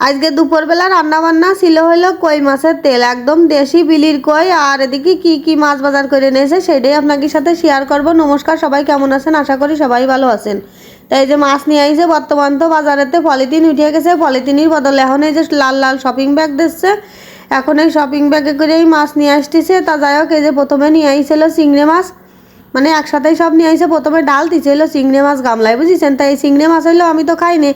আজকে দুপুরবেলা রান্না বান্না ছিল হলো কই মাছের তেল, একদম দেশি বিলির কই। আর এদিকে কি কি মাছ বাজার করে নিয়েছে সেটাই আপনাদের সাথে শেয়ার করব। নমস্কার সবাই, কেমন আছেন? আশা করি সবাই ভালো আছেন। তাই যে মাছ নিয়ে আইছে, বর্তমান তো বাজারেতে পলিথিন উঠে গেছে। পলিথিনের বদলে এখন এই যে লাল লাল শপিং ব্যাগ দিচ্ছে। এখন এই শপিং ব্যাগে করে এই মাছ নিয়ে আসতেছে। তা যাই হোক, এই যে প্রথমে নিয়ে আইছিল চিংড়ি মাছ। মানে একসাথেই সব নিয়ে আইসে প্রথমে ডাল দিছে হলো চিংড়ি মাছ গামলায়, বুঝেছেন? তাই চিংড়ি মাছ হইল আমি তো খাইনি,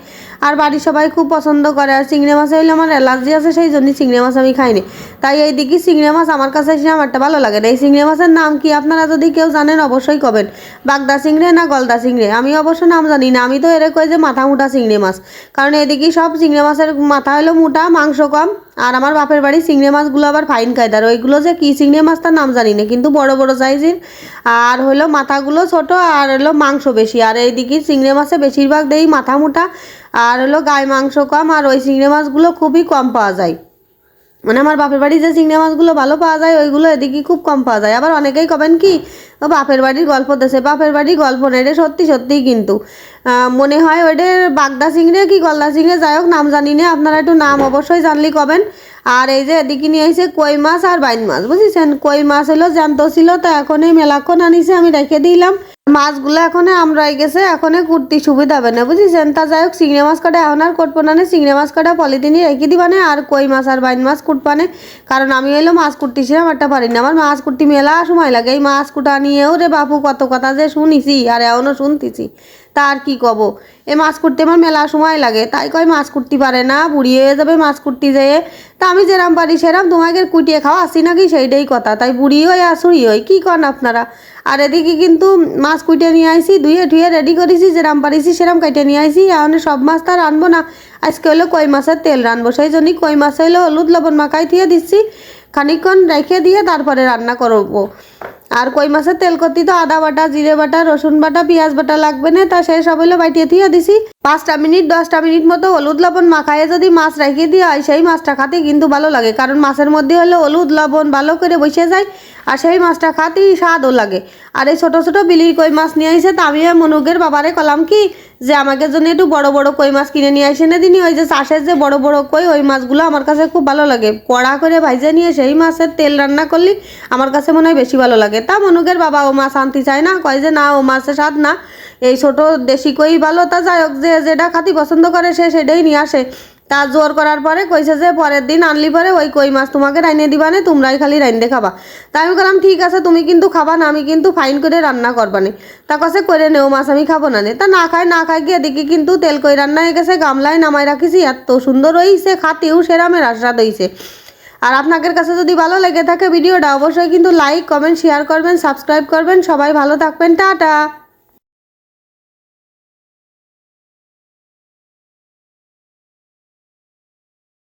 আর বাড়ির সবাই খুব পছন্দ করে, আর চিংড়ি মাছ হইলে আমার অ্যালার্জি আছে, সেই জন্যই চিংড়ি মাছ আমি খাইনি। তাই এই দিকে চিংড়ি মাছ আমার কাছে এসে আমারটা ভালো লাগে না। এই চিংড়ি মাছের নাম কি আপনারা যদি কেউ জানেন অবশ্যই কবেন। বাগদা চিংড়ে না গলদা চিংড়ে? আমি অবশ্য নাম জানি না, আমি তো এর কই যে মাথা মুটা চিংড়ি মাছ। কারণ এদিকে সব চিংড়ি মাছের মাথা হলো মোটা, মাংস কম আর আমার বাপের বাড়ি চিংড়ি মাছগুলো আবার ফাইন কায়দার। ওইগুলো যে কী চিংড়ি মাছ তার নাম জানি না, কিন্তু বড় বড় সাইজের। আর হলো মাথাগুলো ছোট আর হলো মাংস বেশি। আর এইদিকে চিংড়ি মাছে বেশিরভাগ দেই মাথা মোটা। আর হলো গায়ে মাংস কম আর ওই চিংড়ি মাছগুলো খুবই কম পাওয়া যায়। মানে আমার বাপের বাড়ি যে চিংড়ি মাছগুলো ভালো পাওয়া যায়, ওইগুলো এদিকে খুব কম পাওয়া যায়। আবার অনেকেই কবেন কি বাপের বাড়ির গল্প দেশে, বাপের বাড়ির গল্প নেই রে, সত্যি, সত্যিই কিন্তু। মনে হয় ওইটার বাগদা চিংড়ি কি গলদা চিংড়ি, যাই হোক, নাম জানি না, আপনারা একটু নাম অবশ্যই জানলি কবেন। আর এই যে এদিকে নিয়ে আইছে কই মাছ আর বাইন মাছ, বুঝেছেন? কই মাছ হলো জ্যান্ত ছিল, তো এখন এই মেলাক্ষণ আনিছে, আমি রেখে দিলাম। মাছগুলো এখন আমরাই গেছে, এখন কুর্তি সুবিধা হবে না, বুঝেছেন? তা যাই হোক, চিংড়ি মাছ কাটা এখন আর করব না চিংড়ি মাছ কাটা পলিথিনে রেখে দিবানে আর কই মাছ আর বাইন মাছ কুটবানে কারণ আমি হইল মাছ কুর্তি সেরকম একটা পারি না। আমার মাছ কুর্তি মেলা সময় লাগে। এই মাছ কুটা নিয়েও রে বাপু, কত কথা যে শুনিছি আর এখনও শুনতেছি। তা আর কি কব? এ মাছ কুটতে আমার মেলা সময় লাগে। তাই কয় মাছ কুটতে পারে না বুড়ি হয়ে যাবে মাছ কুটতে যেয়ে তা আমি যেরাম পারি সেরাম, তোমাকে কুটিয়ে খাওয়া আসি নাকি সেইটাই কথা। তাই বুড়ি হই আসুরি হই, কী কন আপনারা? আর এদিকে কিন্তু মাছ কুইটে নিয়ে আইসি ধুয়ে ধুয়ে রেডি করেছি, যেরাম পারিছি সেরাম কাইটে নিয়ে আইসি এখন সব মাছ তো আর রানবো না। আজকে হলো কই মাছের তেল রানবো, সেই জন্যই কই মাছ হইল হলুদ লবণ মাখাই দিয়ে দিচ্ছি। খানিকক্ষণ রেখে দিয়ে তারপরে রান্না করব। আর কই মাছের তেল করতে তো আদা বাটা, জিরে বাটা, রসুন বাটা, পেঁয়াজ বাটা লাগবে না, তা সব হলো বাইটিয়ে দিয়ে দিছি। পাঁচটা মিনিট, দশটা মিনিট মতো হলুদ লবণ মাখায় যদি মাছ রেখে দিয়ে হয়, সেই মাছটা খাতে কিন্তু ভালো লাগে, কারণ মাছের মধ্যে হলে হলুদ লবণ ভালো করে বসে যায় আর সেই মাছটা খাতেই স্বাদও লাগে। আর এই ছোটো ছোটো বিলির কই মাছ নিয়ে আইসে তা আমি ওই মনুকের বাবারে কলাম কি যে আমাকে জন্য একটু বড় বড় কই মাছ কিনে নিয়ে আসে না দিনই। ওই যে চাষের যে বড় বড় কই, ওই মাছগুলো আমার কাছে খুব ভালো লাগে। কড়া করে ভাইজে নিয়ে সেই মাছের তেল রান্না করলি আমার কাছে মনে হয় বেশি ভালো লাগে। তা মনুকের বাবা ও মাছ আনতে চায় না, কয় যে না, ও মাছের স্বাদ না। এই ছোট দেশি কই ভালো, তা যাই হোক, যে যেটা খাতি পছন্দ করে সে সেটাই নিয়ে আসে। তা জোর করার পরে কইছে যে পরের দিন আনলি পরে ওই কই মাছ তোমাকে রাইনে দিবানে তোমরাই খালি রাইন্দে খাবা। তা আমি বললাম, ঠিক আছে, তুমি কিন্তু খাবা না, আমি কিন্তু ফাইন করে রান্না করবানে তা কাছে করে নেও মাছ, আমি খাব না নে। তা না খাই না খাই গিয়ে দেখি কিন্তু তেল কই রান্না হয়ে গেছে, গামলায় নামাই রাখিছি, এত সুন্দর হইছে খাতেও সেরামের আস্বাদ হইছে। আর আপনাদের কাছে যদি ভালো লেগে থাকে ভিডিওটা, অবশ্যই কিন্তু লাইক কমেন্ট শেয়ার করবেন সাবস্ক্রাইব করবেন। সবাই ভালো থাকবেন, টাটা।